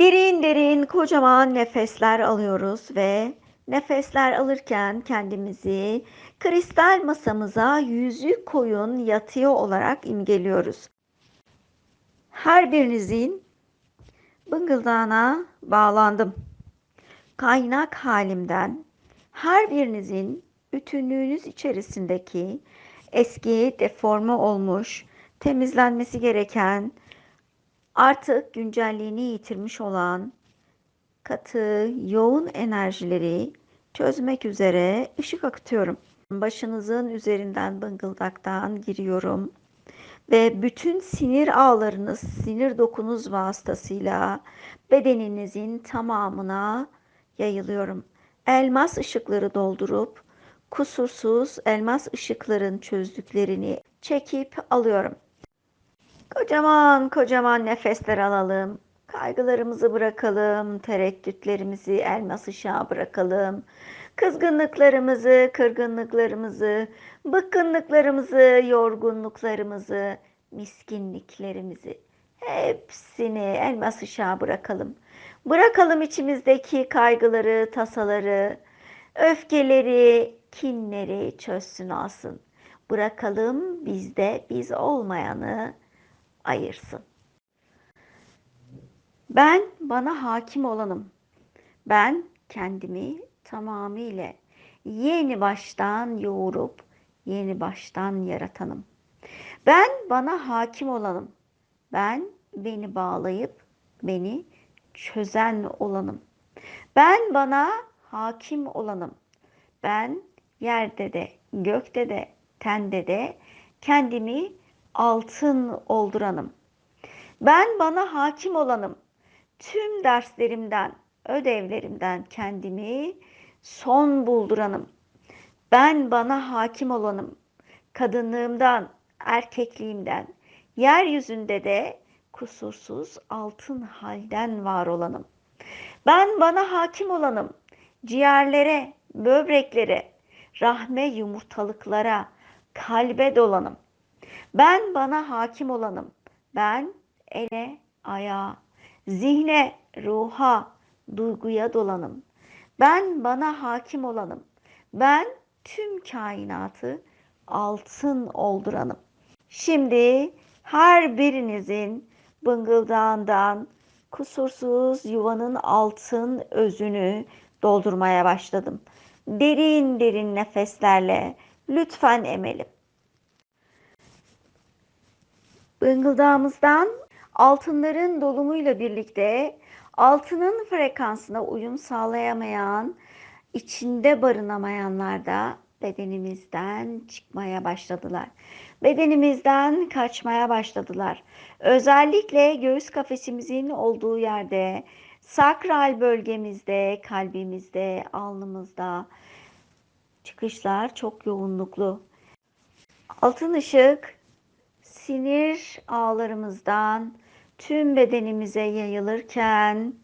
Derin derin kocaman nefesler alıyoruz ve nefesler alırken kendimizi kristal masamıza yüzü koyun yatıyor olarak imgeliyoruz. Her birinizin bıngıldağına bağlandım. Kaynak halimden her birinizin bütünlüğünüz içerisindeki eski deforme olmuş, temizlenmesi gereken, artık güncelliğini yitirmiş olan katı, yoğun enerjileri çözmek üzere ışık akıtıyorum. Başınızın üzerinden bıngıldaktan giriyorum ve bütün sinir ağlarınız, sinir dokunuz vasıtasıyla bedeninizin tamamına yayılıyorum. Elmas ışıkları doldurup kusursuz elmas ışıkların çözdüklerini çekip alıyorum. Kocaman kocaman nefesler alalım. Kaygılarımızı bırakalım, tereddütlerimizi elmas ışığa bırakalım. Kızgınlıklarımızı, kırgınlıklarımızı, bıkkınlıklarımızı, yorgunluklarımızı, miskinliklerimizi hepsini elmas ışığa bırakalım. Bırakalım içimizdeki kaygıları, tasaları, öfkeleri, kinleri çözsün alsın. Bırakalım bizde biz olmayanı ayırsın. Ben bana hakim olanım. Ben kendimi tamamıyla yeni baştan yoğurup yeni baştan yaratanım. Ben bana hakim olanım. Ben beni bağlayıp beni çözen olanım. Ben bana hakim olanım. Ben yerde de, gökte de, tende de kendimi altın olduranım. Ben bana hakim olanım. Tüm derslerimden, ödevlerimden kendimi son bulduranım. Ben bana hakim olanım. Kadınlığımdan, erkekliğimden, yeryüzünde de kusursuz altın halden var olanım. Ben bana hakim olanım. Ciğerlere, böbreklere, rahme yumurtalıklara, kalbe dolanım. Ben bana hakim olanım. Ben ele, ayağa, zihne, ruha, duyguya dolanım. Ben bana hakim olanım. Ben tüm kainatı altın olduranım. Şimdi her birinizin bıngıldağından kusursuz yuvanın altın özünü doldurmaya başladım. Derin derin nefeslerle lütfen emelim. Bıngıldağımızdan altınların dolumuyla birlikte altının frekansına uyum sağlayamayan, içinde barınamayanlar da bedenimizden çıkmaya başladılar. Bedenimizden kaçmaya başladılar. Özellikle göğüs kafesimizin olduğu yerde, sakral bölgemizde, kalbimizde, alnımızda çıkışlar çok yoğunluklu. Altın ışık sinir ağlarımızdan tüm bedenimize yayılırken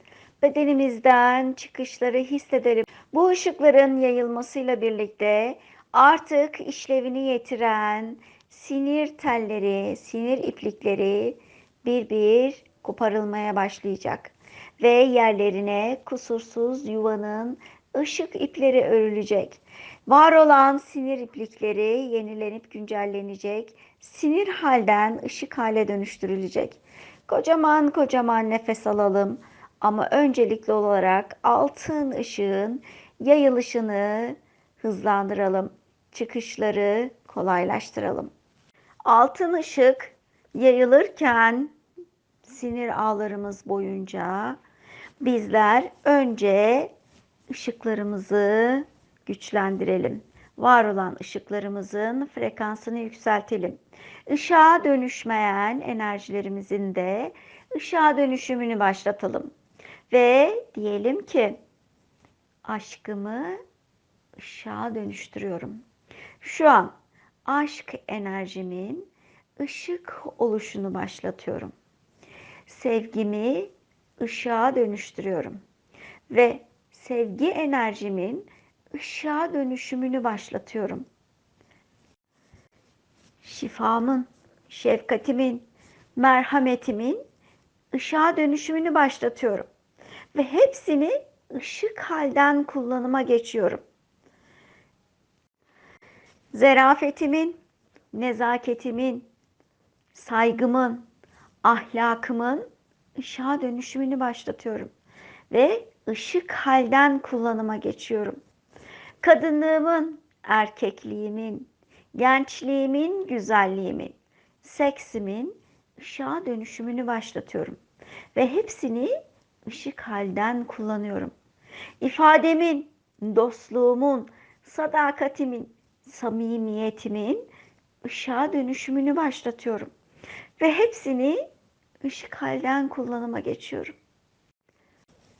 bedenimizden çıkışları hissedelim. Bu ışıkların yayılmasıyla birlikte artık işlevini yitiren sinir telleri, sinir iplikleri bir bir koparılmaya başlayacak ve yerlerine kusursuz yuvanın ışık ipleri örülecek. Var olan sinir iplikleri yenilenip güncellenecek. Sinir halden ışık hale dönüştürülecek. Kocaman kocaman nefes alalım ama öncelikli olarak altın ışığın yayılışını hızlandıralım. Çıkışları kolaylaştıralım. Altın ışık yayılırken sinir ağlarımız boyunca bizler önce ışıklarımızı güçlendirelim. Var olan ışıklarımızın frekansını yükseltelim. Işığa dönüşmeyen enerjilerimizin de ışığa dönüşümünü başlatalım. Ve diyelim ki aşkımı ışığa dönüştürüyorum. Şu an aşk enerjimin ışık oluşunu başlatıyorum. Sevgimi ışığa dönüştürüyorum ve sevgi enerjimin ışığa dönüşümünü başlatıyorum. Şifamın, şefkatimin, merhametimin ışığa dönüşümünü başlatıyorum. ve hepsini ışık halden kullanıma geçiyorum. Zerafetimin, nezaketimin, saygımın, ahlakımın ışığa dönüşümünü başlatıyorum ve ışık halden kullanıma geçiyorum. Kadınlığımın, erkekliğimin, gençliğimin, güzelliğimin, seksimin ışığa dönüşümünü başlatıyorum ve hepsini ışık halden kullanıyorum. İfademin, dostluğumun, sadakatimin, samimiyetimin ışığa dönüşümünü başlatıyorum ve hepsini ışık halden kullanıma geçiyorum.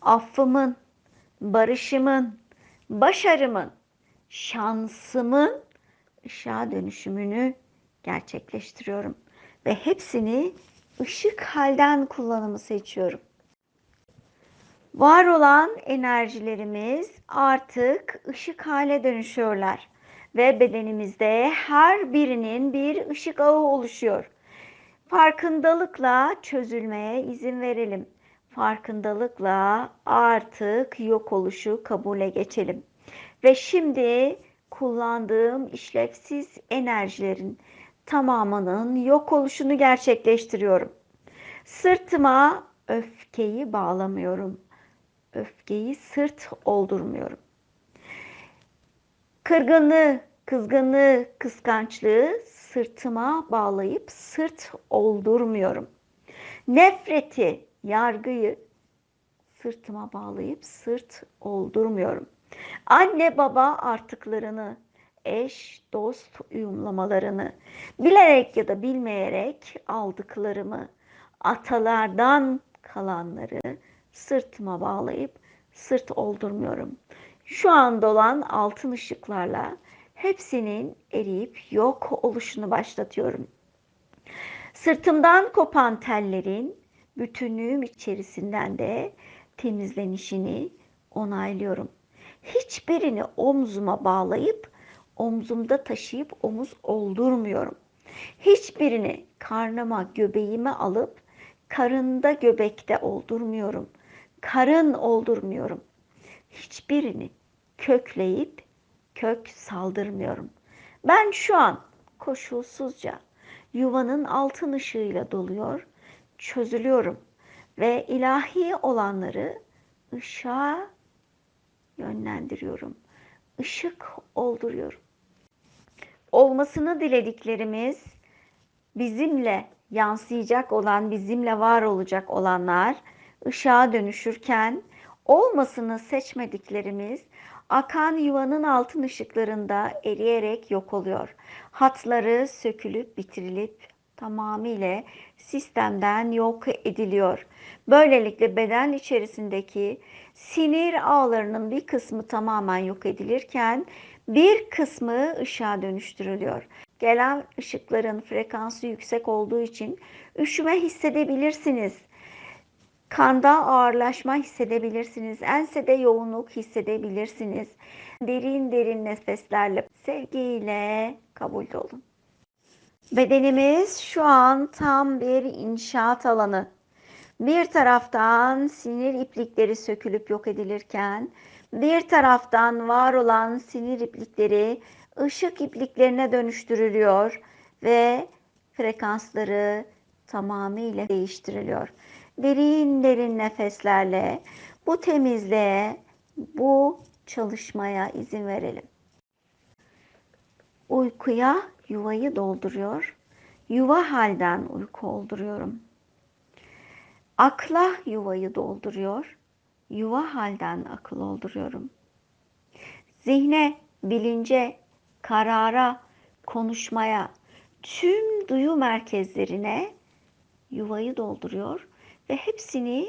Affımın, barışımın, başarımın, şansımın ışığa dönüşümünü gerçekleştiriyorum ve hepsini ışık halden kullanımı seçiyorum. Var olan enerjilerimiz artık ışık hale dönüşüyorlar ve bedenimizde her birinin bir ışık ağı oluşuyor. Farkındalıkla çözülmeye izin verelim. Farkındalıkla artık yok oluşu kabule geçelim. Ve şimdi kullandığım işlevsiz enerjilerin tamamının yok oluşunu gerçekleştiriyorum. Sırtıma öfkeyi bağlamıyorum. Öfkeyi sırt oldurmuyorum. Kırgınlığı, kızgınlığı, kıskançlığı sırtıma bağlayıp sırt oldurmuyorum. Nefreti, yargıyı sırtıma bağlayıp sırt oldurmuyorum. Anne baba artıklarını, eş, dost uyumlamalarını, bilerek ya da bilmeyerek aldıklarımı, atalardan kalanları sırtıma bağlayıp sırt oldurmuyorum. Şu anda olan altın ışıklarla hepsinin eriyip yok oluşunu başlatıyorum. Sırtımdan kopan tellerin bütünlüğüm içerisinden de temizlenişini onaylıyorum. Hiçbirini omzuma bağlayıp omzumda taşıyıp omuz oldurmuyorum. Hiçbirini karnıma, göbeğime alıp karında göbekte oldurmuyorum. Karın oldurmuyorum. Hiçbirini kökleyip kök saldırmıyorum. Ben şu an koşulsuzca yuvanın altın ışığıyla doluyor, çözülüyorum ve ilahi olanları ışığa yönlendiriyorum. Işık olduruyorum. Olmasını dilediklerimiz bizimle yansıyacak olan, bizimle var olacak olanlar ışığa dönüşürken olmasını seçmediklerimiz akan yuvanın altın ışıklarında eriyerek yok oluyor. Hatları sökülüp bitirilip tamamıyla sistemden yok ediliyor. Böylelikle beden içerisindeki sinir ağlarının bir kısmı tamamen yok edilirken bir kısmı ışığa dönüştürülüyor. Gelen ışıkların frekansı yüksek olduğu için üşüme hissedebilirsiniz. Kanda ağırlaşma hissedebilirsiniz. Ensede yoğunluk hissedebilirsiniz. Derin derin nefeslerle, sevgiyle kabul olun. Bedenimiz şu an tam bir inşaat alanı. Bir taraftan sinir iplikleri sökülüp yok edilirken, bir taraftan var olan sinir iplikleri ışık ipliklerine dönüştürülüyor ve frekansları tamamıyla değiştiriliyor. Derin derin nefeslerle bu temizliğe, bu çalışmaya izin verelim. Uykuya yuvayı dolduruyor. Yuva halden uyku olduruyorum. Akla yuvayı dolduruyor. Yuva halden akıl olduruyorum. Zihne, bilince, karara, konuşmaya, tüm duyu merkezlerine yuvayı dolduruyor ve hepsini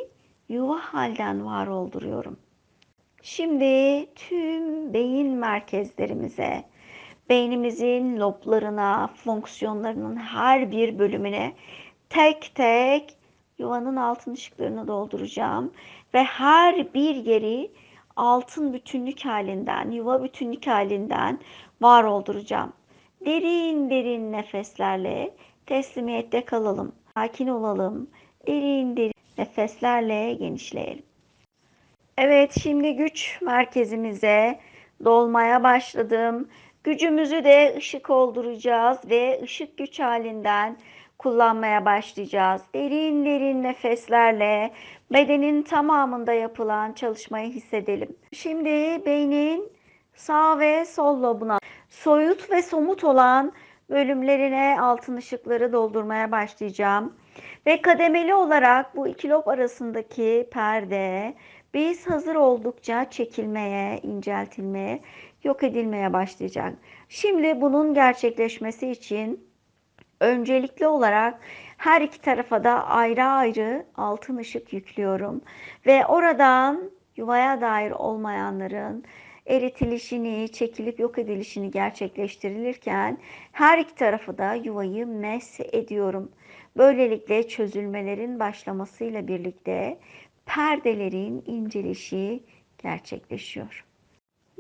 yuva halden var olduruyorum. Şimdi tüm beyin merkezlerimize, beynimizin loblarına, fonksiyonlarının her bir bölümüne tek tek yuvanın altın ışıklarını dolduracağım ve her bir yeri altın bütünlük halinden, yuva bütünlük halinden var olduracağım. Derin derin nefeslerle teslimiyette kalalım. Sakin olalım. Derin derin nefeslerle genişleyelim. Evet, şimdi güç merkezimize dolmaya başladım. Gücümüzü de ışık olduracağız ve ışık güç halinden kullanmaya başlayacağız. Derin derin nefeslerle bedenin tamamında yapılan çalışmayı hissedelim. Şimdi beynin sağ ve sol lobuna soyut ve somut olan bölümlerine altın ışıkları doldurmaya başlayacağım. Ve kademeli olarak bu iki lob arasındaki perde biz hazır oldukça çekilmeye, inceltilmeye, yok edilmeye başlayacak. Şimdi bunun gerçekleşmesi için öncelikli olarak her iki tarafa da ayrı ayrı altın ışık yüklüyorum ve oradan yuvaya dair olmayanların eritilişini, çekilip yok edilişini gerçekleştirilirken her iki tarafı da yuvayı mes ediyorum. Böylelikle çözülmelerin başlamasıyla birlikte perdelerin incelişi gerçekleşiyor.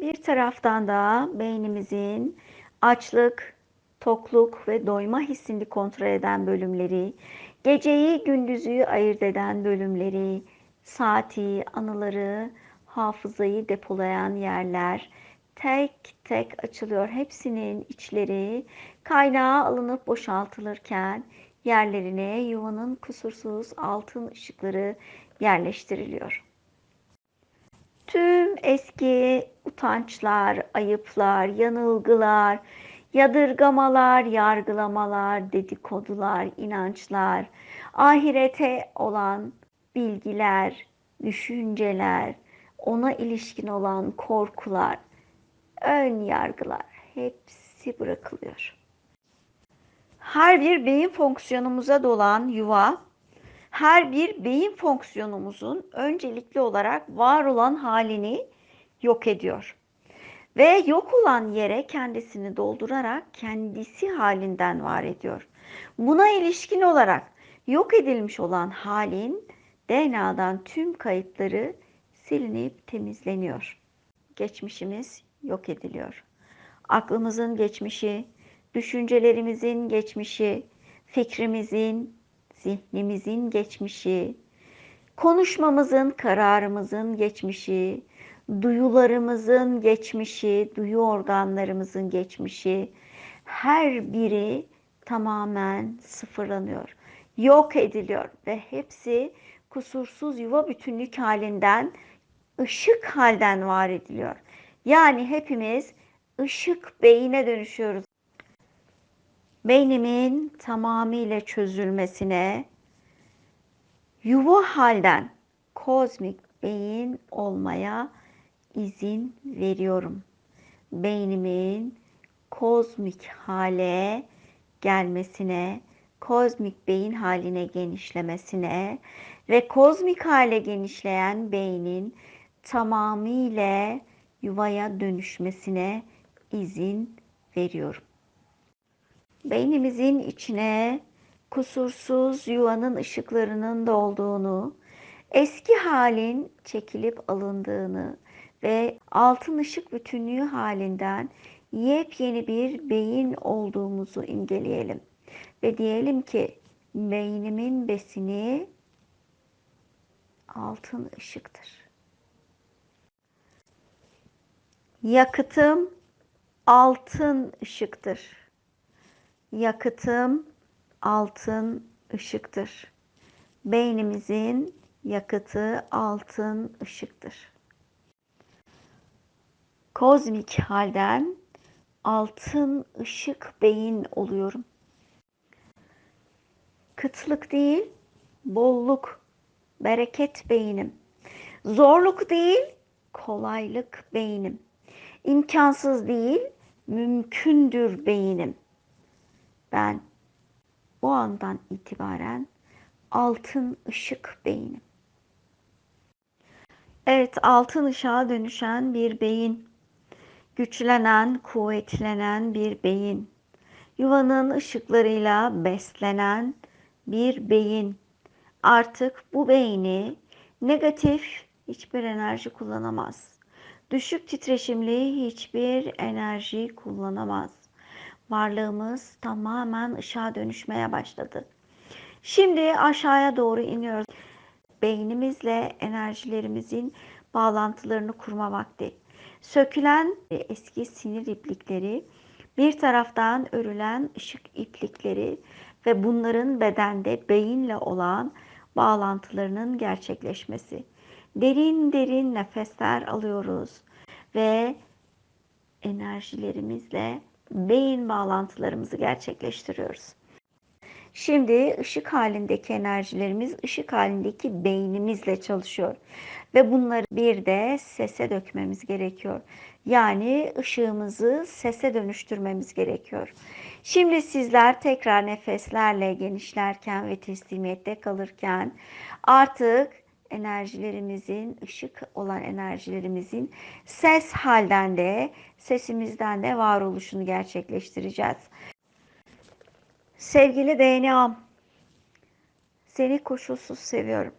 Bir taraftan da beynimizin açlık, tokluk ve doyma hissini kontrol eden bölümleri, geceyi gündüzü ayırt eden bölümleri, saati, anıları, hafızayı depolayan yerler tek tek açılıyor. Hepsinin içleri kaynağa alınıp boşaltılırken yerlerine yuvanın kusursuz altın ışıkları yerleştiriliyor. Tüm eski utançlar, ayıplar, yanılgılar, yadırgamalar, yargılamalar, dedikodular, inançlar, ahirete olan bilgiler, düşünceler, ona ilişkin olan korkular, ön yargılar hepsi bırakılıyor. Her bir beyin fonksiyonumuza dolan yuva, her bir beyin fonksiyonumuzun öncelikli olarak var olan halini yok ediyor. Ve yok olan yere kendisini doldurarak kendisi halinden var ediyor. Buna ilişkin olarak yok edilmiş olan halin DNA'dan tüm kayıtları silinip temizleniyor. Geçmişimiz yok ediliyor. Aklımızın geçmişi, düşüncelerimizin geçmişi, fikrimizin, zihnimizin geçmişi, konuşmamızın, kararımızın geçmişi, duyularımızın geçmişi, duyu organlarımızın geçmişi her biri tamamen sıfırlanıyor. Yok ediliyor ve hepsi kusursuz yuva bütünlük halinden ışık halden var ediliyor. Yani hepimiz ışık beyine dönüşüyoruz. Beynimin tamamıyla çözülmesine yuva halden kozmik beyin olmaya izin veriyorum. Beynimin kozmik hale gelmesine, kozmik beyin haline genişlemesine ve kozmik hale genişleyen beynin tamamıyla yuvaya dönüşmesine izin veriyorum. Beynimizin içine kusursuz yuvanın ışıklarının dolduğunu, eski halin çekilip alındığını ve altın ışık bütünlüğü halinden yepyeni bir beyin olduğumuzu imgeleyelim. Ve diyelim ki beynimin besini altın ışıktır. Yakıtım altın ışıktır. Yakıtım altın ışıktır. Beynimizin yakıtı altın ışıktır. Kozmik halden altın ışık beyin oluyorum. Kıtlık değil, bolluk, bereket beynim. Zorluk değil, kolaylık beynim. İmkansız değil, mümkündür beynim. Ben bu andan itibaren altın ışık beynim. Evet, altın ışığa dönüşen bir beyin. Güçlenen, kuvvetlenen bir beyin. Yuvanın ışıklarıyla beslenen bir beyin. Artık bu beyni negatif hiçbir enerji kullanamaz. Düşük titreşimli hiçbir enerji kullanamaz. Varlığımız tamamen ışığa dönüşmeye başladı. Şimdi aşağıya doğru iniyoruz. beynimizle enerjilerimizin bağlantılarını kurma vakti. Sökülen eski sinir iplikleri, bir taraftan örülen ışık iplikleri ve bunların bedende beyinle olan bağlantılarının gerçekleşmesi. Derin derin nefesler alıyoruz ve enerjilerimizle beyin bağlantılarımızı gerçekleştiriyoruz. Şimdi ışık halindeki enerjilerimiz ışık halindeki beynimizle çalışıyor. Ve bunları bir de sese dökmemiz gerekiyor. Yani ışığımızı sese dönüştürmemiz gerekiyor. Şimdi sizler tekrar nefeslerle genişlerken ve teslimiyette kalırken artık enerjilerimizin, ışık olan enerjilerimizin ses halden de, sesimizden de varoluşunu gerçekleştireceğiz. Sevgili DNA'm, seni koşulsuz seviyorum.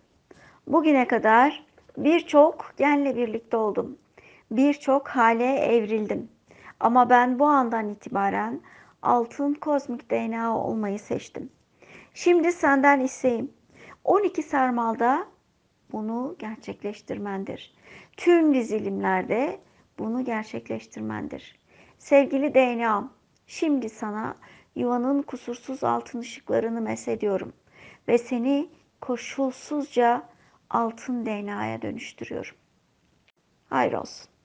Bugüne kadar birçok genle birlikte oldum. Birçok hale evrildim. Ama ben bu andan itibaren altın kozmik DNA olmayı seçtim. Şimdi senden isteğim 12 sarmalda bunu gerçekleştirmendir. Tüm dizilimlerde bunu gerçekleştirmendir. Sevgili DNA'm, şimdi sana yuvanın kusursuz altın ışıklarını mesediyorum ve seni koşulsuzca altın DNA'ya dönüştürüyorum. Hayır olsun.